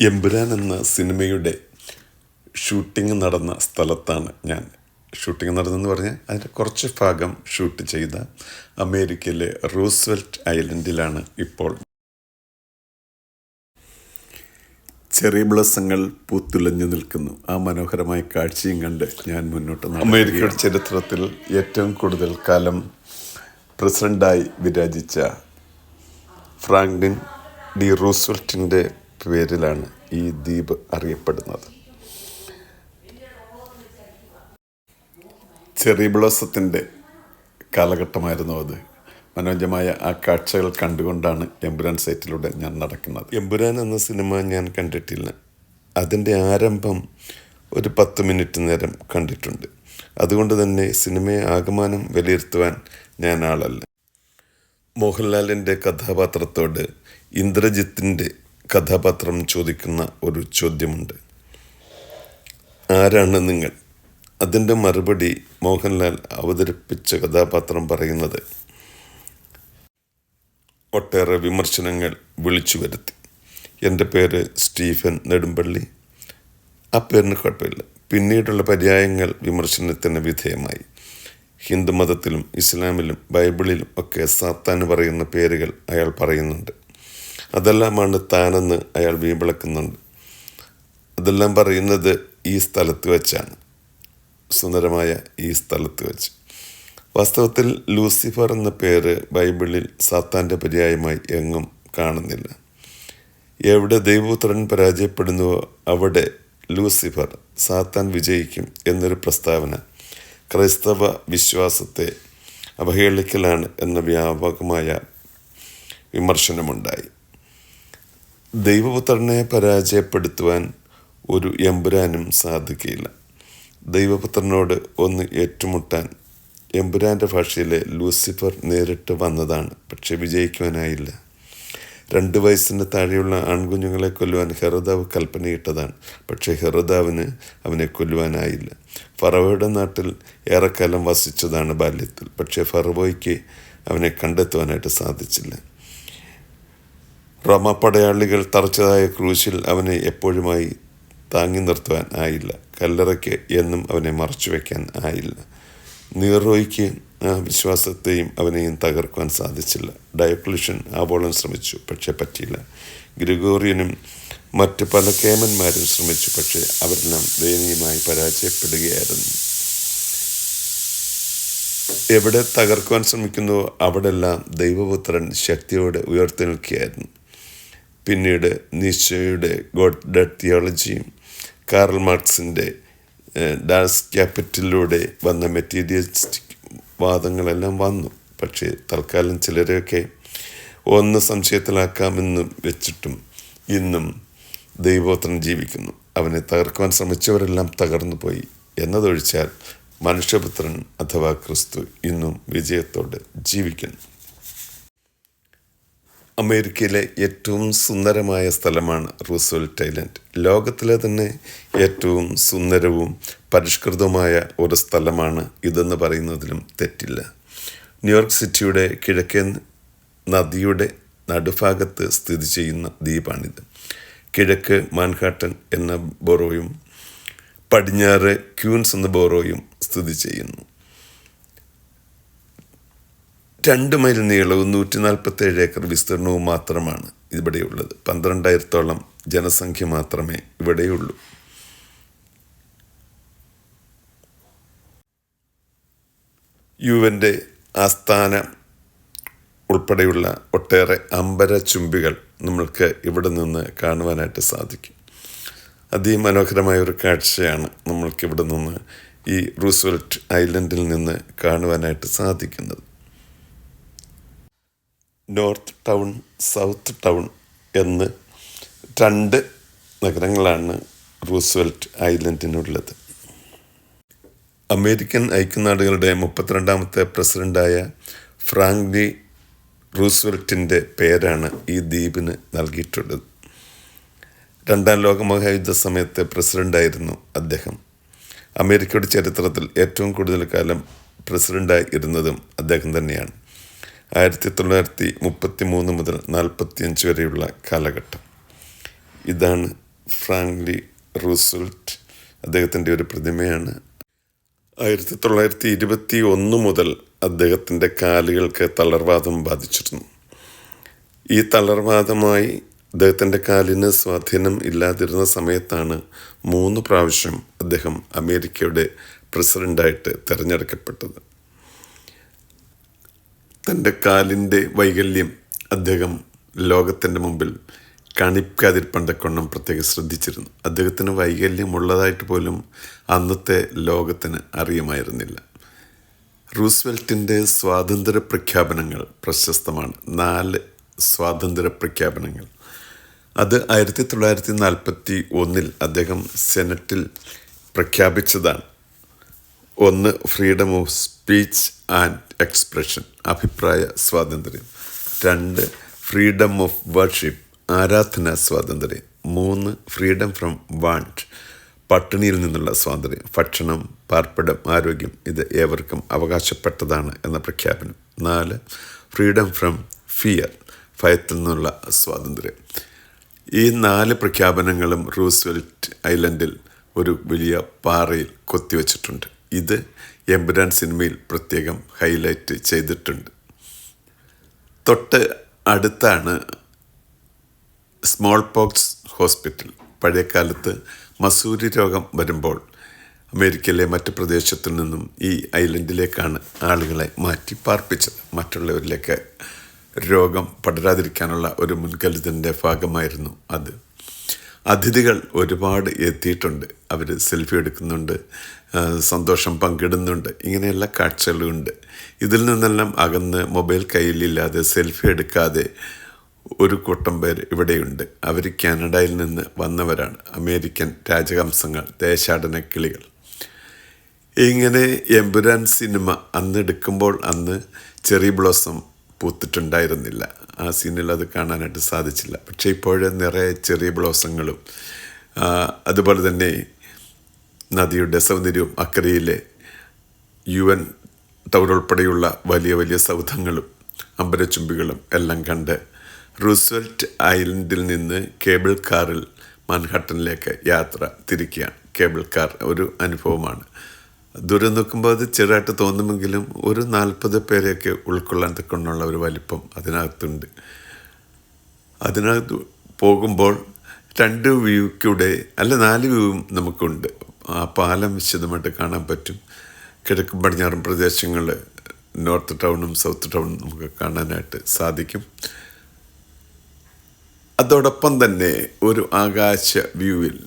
എമ്പുരാൻ എന്ന സിനിമയുടെ ഷൂട്ടിംഗ് നടന്ന സ്ഥലത്താണ് ഞാൻ. ഷൂട്ടിംഗ് നടന്നെന്ന് പറഞ്ഞാൽ അതിന്റെ കുറച്ച് ഭാഗം ഷൂട്ട് ചെയ്ത അമേരിക്കയിലെ റൂസ്വെൽറ്റ് ഐലൻഡിലാണ് ഇപ്പോൾ. ചെറിയ ബ്ലസ്സങ്ങൾ പൂത്തുലഞ്ഞു നിൽക്കുന്നു. ആ മനോഹരമായ കാഴ്ചയും കണ്ട് ഞാൻ മുന്നോട്ട് അമേരിക്കയുടെ ചരിത്രത്തിൽ ഏറ്റവും കൂടുതൽ കാലം പ്രസിഡന്റായി വിരാജിച്ച ഫ്രാങ്ക്ലിൻ ഡി റൂസ്വെൽറ്റിന്റെ പേരിലാണ് ഈ ദ്വീപ് അറിയപ്പെടുന്നത്. ചെറി ബ്ലോസത്തിന്റെ കാലഘട്ടമായിരുന്നു അത്. മനോജമായ ആ കാഴ്ചകൾ കണ്ടുകൊണ്ടാണ് എമ്പുരാൻ സൈറ്റിലൂടെ ഞാൻ നടക്കുന്നത്. എമ്പുരാൻ എന്ന സിനിമ ഞാൻ കണ്ടിട്ടില്ല. അതിന്റെ ആരംഭം ഒരു പത്ത് മിനിറ്റ് നേരം കണ്ടിട്ടുണ്ട്. അതുകൊണ്ട് തന്നെ സിനിമയെ ആകമാനം വിലയിരുത്തുവാൻ ഞാൻ ആളല്ല. മോഹൻലാലിന്റെ കഥാപാത്രത്തോട് ഇന്ദ്രജിത്തിന്റെ കഥാപാത്രം ചോദിക്കുന്ന ഒരു ചോദ്യമുണ്ട്. ആരാണ് നിങ്ങൾ? അതിന്റെ മറുപടി മോഹൻലാൽ അവതരിപ്പിച്ച കഥാപാത്രം പറയുന്നത്. ഒട്ടേറെ വിമർശനങ്ങൾ വിളിച്ചു വരുത്തി. എന്റെ പേര് സ്റ്റീഫൻ നെടുമ്പള്ളി. ആ പേരിന് കുഴപ്പമില്ല. പിന്നീടുള്ള പര്യായങ്ങൾ വിമർശനത്തിന് വിധേയമായി. ഹിന്ദുമതത്തിലും ഇസ്ലാമിലും ബൈബിളിലും ഒക്കെ സാത്താൻ പറയുന്ന പേരുകൾ അയാൾ പറയുന്നുണ്ട്. അതെല്ലാമാണ് താനെന്ന് അയാൾ വീമ്പിളക്കുന്നുണ്ട്. അതെല്ലാം പറയുന്നത് ഈ സ്ഥലത്ത് വെച്ചാണ്. സുന്ദരമായ ഈ സ്ഥലത്ത് വെച്ച്. വാസ്തവത്തിൽ ലൂസിഫർ എന്ന പേര് ബൈബിളിൽ സാത്താന്റെ പര്യായമായി എങ്ങും കാണുന്നില്ല. എവിടെ ദൈവപുത്രൻ പരാജയപ്പെടുന്നുവോ അവിടെ ലൂസിഫർ സാത്താൻ വിജയിക്കും എന്നൊരു പ്രസ്താവന ക്രൈസ്തവ വിശ്വാസത്തെ അവഹേളിക്കലാണ് എന്ന വ്യാപകമായ വിമർശനമുണ്ടായി. ദൈവപുത്രനെ പരാജയപ്പെടുത്തുവാൻ ഒരു എമ്പുരാനും സാധിക്കില്ല ദൈവപുത്രനോട് ഒന്ന് ഏറ്റുമുട്ടാൻ എമ്പുരാന്റെ ഭാഷയിലെ ലൂസിഫർ നേരിട്ട് വന്നതാണ് പക്ഷെ വിജയിക്കുവാനായില്ല. രണ്ട് വയസ്സിന് താഴെയുള്ള ആൺകുഞ്ഞുങ്ങളെ കൊല്ലുവാൻ ഹെറുദാവ് കൽപ്പനയിട്ടതാണ് പക്ഷേ ഹെറുദാവിന് അവനെ കൊല്ലുവാനായില്ല. ഫറവോയുടെ നാട്ടിൽ ഏറെക്കാലം വസിച്ചതാണ് ബാല്യത്തിൽ പക്ഷേ ഫറവോയ്ക്ക് അവനെ കണ്ടെത്തുവാനായിട്ട് സാധിച്ചില്ല. റോമ പടയാളികൾ തറച്ചതായ ക്രൂശിൽ അവനെ എപ്പോഴുമായി താങ്ങി നിർത്തുവാൻ ആയില്ല. കല്ലറയ്ക്ക് എന്നും അവനെ മറച്ചു വയ്ക്കാൻ ആയില്ല. നീറോയ്ക്ക് ആ വിശ്വാസത്തെയും അവനെയും തകർക്കുവാൻ സാധിച്ചില്ല. ഡയക്ലിഷൻ ആവോളം ശ്രമിച്ചു പക്ഷേ പറ്റിയില്ല. ഗ്രിഗോറിയനും മറ്റ് പല കേമന്മാരും ശ്രമിച്ചു പക്ഷേ അവരെല്ലാം ദയനീയമായി പരാജയപ്പെടുകയായിരുന്നു. എവിടെ തകർക്കുവാൻ ശ്രമിക്കുന്നുവോ അവിടെല്ലാം ദൈവപുത്രൻ ശക്തിയോടെ ഉയർത്തി നിൽക്കുകയായിരുന്നു. പിന്നീട് നിശ്ചയുടെ ഗോഡ് ഡെഡ് തിയോളജിയും കാർൽ മാർക്സിന്റെ ഡാൻസ് ക്യാപിറ്റലിലൂടെ വന്ന മെറ്റീരിയലിസ്റ്റിക് വാദങ്ങളെല്ലാം വന്നു. പക്ഷേ തൽക്കാലം ചിലരെയൊക്കെ ഒന്ന് സംശയത്തിലാക്കാമെന്ന് വെച്ചിട്ടും ഇന്നും ദൈവോത്രൻ ജീവിക്കുന്നു. അവനെ തകർക്കുവാൻ ശ്രമിച്ചവരെല്ലാം തകർന്നു പോയി എന്നതൊഴിച്ചാൽ മനുഷ്യപുത്രൻ അഥവാ ക്രിസ്തു ഇന്നും വിജയത്തോടെ ജീവിക്കുന്നു. അമേരിക്കയിലെ ഏറ്റവും സുന്ദരമായ സ്ഥലമാണ് റൂസ്വെൽറ്റ് ഐലൻഡ്. ലോകത്തിലെ തന്നെ ഏറ്റവും സുന്ദരവും പരിഷ്കൃതവുമായ ഒരു സ്ഥലമാണ് ഇതെന്ന് പറയുന്നതിലും തെറ്റില്ല. ന്യൂയോർക്ക് സിറ്റിയുടെ കിഴക്കൻ നദിയുടെ നടുഭാഗത്ത് സ്ഥിതി ചെയ്യുന്ന ദ്വീപാണിത്. കിഴക്ക് മാൻഹാട്ടൻ എന്ന ബോറോയും പടിഞ്ഞാറ് ക്യൂൻസ് എന്ന ബോറോയും സ്ഥിതി ചെയ്യുന്നു. രണ്ട് മൈൽ നീളവും നൂറ്റി നാൽപ്പത്തി ഏഴ് ഏക്കർ വിസ്തീർണവും മാത്രമാണ് ഇവിടെയുള്ളത്. പന്ത്രണ്ടായിരത്തോളം ജനസംഖ്യ മാത്രമേ ഇവിടെയുള്ളൂ. യുവന്റെ ആസ്ഥാന ഉൾപ്പെടെയുള്ള ഒട്ടേറെ അമ്പര ചുംബികൾ നമ്മൾക്ക് ഇവിടെ നിന്ന് കാണുവാനായിട്ട് സാധിക്കും. അതിമനോഹരമായ ഒരു കാഴ്ചയാണ് നമ്മൾക്ക് ഇവിടെ നിന്ന് ഈ റൂസ്വെൽറ്റ് ഐലൻഡിൽ നിന്ന് കാണുവാനായിട്ട് സാധിക്കുന്നത്. നോർത്ത് ടൗൺ സൗത്ത് ടൗൺ എന്ന് രണ്ട് നഗരങ്ങളാണ് റൂസ്വെൽറ്റ് ഐലൻഡിനുള്ളത്. അമേരിക്കൻ ഐക്യനാടുകളുടെ മുപ്പത്തിരണ്ടാമത്തെ പ്രസിഡന്റായ ഫ്രാങ്ക്ലി റൂസ്വെൽറ്റിന്റെ പേരാണ് ഈ ദ്വീപിന് നൽകിയിട്ടുള്ളത്. രണ്ടാം ലോകമഹായുദ്ധ സമയത്തെ പ്രസിഡന്റായിരുന്നു അദ്ദേഹം. അമേരിക്കയുടെ ചരിത്രത്തിൽ ഏറ്റവും കൂടുതൽ കാലം പ്രസിഡന്റായി ഇരുന്നതും അദ്ദേഹം തന്നെയാണ്. ആയിരത്തി തൊള്ളായിരത്തി മുപ്പത്തി മൂന്ന് മുതൽ നാൽപ്പത്തി അഞ്ച് വരെയുള്ള കാലഘട്ടം. ഇതാണ് ഫ്രാങ്ക്ലി റൂസൾട്ട് അദ്ദേഹത്തിന്റെ ഒരു പ്രതിമയാണ്. ആയിരത്തി തൊള്ളായിരത്തി ഇരുപത്തി ഒന്ന് മുതൽ അദ്ദേഹത്തിന്റെ കാലുകൾക്ക് തളർവാദം ബാധിച്ചിരുന്നു. ഈ തളർവാദമായി അദ്ദേഹത്തിന്റെ കാലിന് സ്വാധീനം ഇല്ലാതിരുന്ന സമയത്താണ് മൂന്ന് പ്രാവശ്യം അദ്ദേഹം അമേരിക്കയുടെ പ്രസിഡന്റായിട്ട് തിരഞ്ഞെടുക്കപ്പെട്ടത്. തന്റെ കാലിന്റെ വൈകല്യം അദ്ദേഹം ലോകത്തിന്റെ മുമ്പിൽ കാണിക്കാതിരിപ്പണ്ടക്കൊണ്ണം പ്രത്യേകം ശ്രദ്ധിച്ചിരുന്നു. അദ്ദേഹത്തിന് വൈകല്യം ഉള്ളതായിട്ട് പോലും അന്നത്തെ ലോകത്തിന് അറിയുമായിരുന്നില്ല. റൂസ്വെൽറ്റിന്റെ സ്വാതന്ത്ര്യ പ്രഖ്യാപനങ്ങൾ പ്രശസ്തമാണ്. നാല് സ്വാതന്ത്ര്യ പ്രഖ്യാപനങ്ങൾ. അത് ആയിരത്തി തൊള്ളായിരത്തി നാൽപ്പത്തി ഒന്നിൽ അദ്ദേഹം സെനറ്റിൽ പ്രഖ്യാപിച്ചതാണ്. ഒന്ന് freedom of speech and expression അഭിപ്രായ സ്വാതന്ത്ര്യം. രണ്ട് ഫ്രീഡം ഓഫ് വർഷിപ്പ് ആരാധന സ്വാതന്ത്ര്യം. മൂന്ന് ഫ്രീഡം ഫ്രം വാണ്ട് പട്ടിണിയിൽ നിന്നുള്ള സ്വാതന്ത്ര്യം. ഭക്ഷണം പാർപ്പിടം ആരോഗ്യം ഇത് ഏവർക്കും അവകാശപ്പെട്ടതാണ് എന്ന പ്രഖ്യാപനം. നാല് ഫ്രീഡം ഫ്രം ഫിയർ ഭയത്തിൽ നിന്നുള്ള സ്വാതന്ത്ര്യം. ഈ നാല് പ്രഖ്യാപനങ്ങളും റൂസ്വെൽറ്റ് ഐലൻഡിൽ ഒരു വലിയ പാറയിൽ കൊത്തിവെച്ചിട്ടുണ്ട്. ഇത് എമ്പുരാൻ സിനിമയിൽ പ്രത്യേകം ഹൈലൈറ്റ് ചെയ്തിട്ടുണ്ട്. തൊട്ട് അടുത്താണ് സ്മോൾ പോക്സ് ഹോസ്പിറ്റൽ. പഴയ കാലത്ത് മസൂരി രോഗം വരുമ്പോൾ അമേരിക്കയിലെ മറ്റു പ്രദേശത്തു നിന്നും ഈ ഐലൻഡിലേക്കാണ് ആളുകളെ മാറ്റി പാർപ്പിച്ചത്. മറ്റുള്ളവരിലേക്ക് രോഗം പടരാതിരിക്കാനുള്ള ഒരു മുൻകരുതലിന്റെ ഭാഗമായിരുന്നു അത്. അതിഥികൾ ഒരുപാട് എത്തിയിട്ടുണ്ട്. അവർ സെൽഫി എടുക്കുന്നുണ്ട്. സന്തോഷം പങ്കിടുന്നുണ്ട്. ഇങ്ങനെയുള്ള കാഴ്ചകളുണ്ട്. ഇതിൽ നിന്നെല്ലാം അകന്ന് മൊബൈൽ കയ്യിലില്ലാതെ സെൽഫി എടുക്കാതെ ഒരു കൂട്ടം പേർ ഇവിടെയുണ്ട്. അവർ കാനഡയിൽ നിന്ന് വന്നവരാണ്. അമേരിക്കൻ രാജകംസങ്ങൾ ദേശാടന കിളികൾ. ഇങ്ങനെ എമ്പുരാൻ സിനിമ അന്ന് എടുക്കുമ്പോൾ അന്ന് ചെറി ബ്ലോസം പൂത്തിട്ടുണ്ടായിരുന്നില്ല. ആ സീനിൽ അത് കാണാനായിട്ട് സാധിച്ചില്ല. പക്ഷേ ഇപ്പോൾ നിറയെ ചെറിയ ബ്ലോസങ്ങളും അതുപോലെ തന്നെ നദിയുടെ സൗന്ദര്യവും അക്കരയിലെ യു എൻ ടവർ ഉൾപ്പെടെയുള്ള വലിയ വലിയ സൗധങ്ങളും അമ്പരച്ചുംബികളും എല്ലാം കണ്ട് റൂസ്വെൽറ്റ് ഐലൻഡിൽ നിന്ന് കേബിൾ കാറിൽ മാൻഹട്ടനിലേക്ക് യാത്ര തിരിക്കുകയാണ് കേബിൾ കാർ ഒരു അനുഭവമാണ്. ദൂരം നോക്കുമ്പോൾ അത് ചെറുതായിട്ട് തോന്നുമെങ്കിലും ഒരു നാൽപ്പത് പേരെയൊക്കെ ഉൾക്കൊള്ളാൻ തക്കൊണ്ടുള്ള ഒരു വലിപ്പം അതിനകത്തുണ്ട്. അതിനകത്ത് പോകുമ്പോൾ രണ്ട് വ്യൂക്കൂടെ അല്ല നാല് വ്യൂവും നമുക്കുണ്ട്. ആ പാലം വിശദമായിട്ട് കാണാൻ പറ്റും. കിഴക്ക് പടിഞ്ഞാറൻ പ്രദേശങ്ങൾ നോർത്ത് ടൗണും സൗത്ത് ടൗണും നമുക്ക് കാണാനായിട്ട് സാധിക്കും. അതോടൊപ്പം തന്നെ ഒരു ആകാശ വ്യൂവിൽ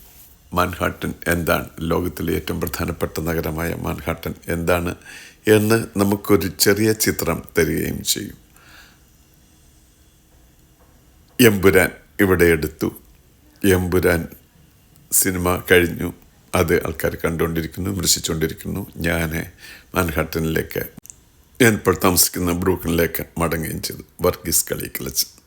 മാൻഹാട്ടൻ എന്താണ് ലോകത്തിലെ ഏറ്റവും പ്രധാനപ്പെട്ട നഗരമായ മാൻഹാട്ടൻ എന്താണ് എന്ന് നമുക്കൊരു ചെറിയ ചിത്രം തരികയും ചെയ്യും. എമ്പുരാൻ ഇവിടെ എടുത്തു. എമ്പുരാൻ സിനിമ കഴിഞ്ഞു. അത് ആൾക്കാർ കണ്ടുകൊണ്ടിരിക്കുന്നു വിമർശിച്ചുകൊണ്ടിരിക്കുന്നു. ഞാൻ മാൻഹാട്ടനിലേക്ക് ഞാൻ ഇപ്പോൾ താമസിക്കുന്ന ബ്രൂക്കനിലേക്ക് മടങ്ങുകയും ചെയ്തു. വർഗീസ് കളി കളിച്ച്.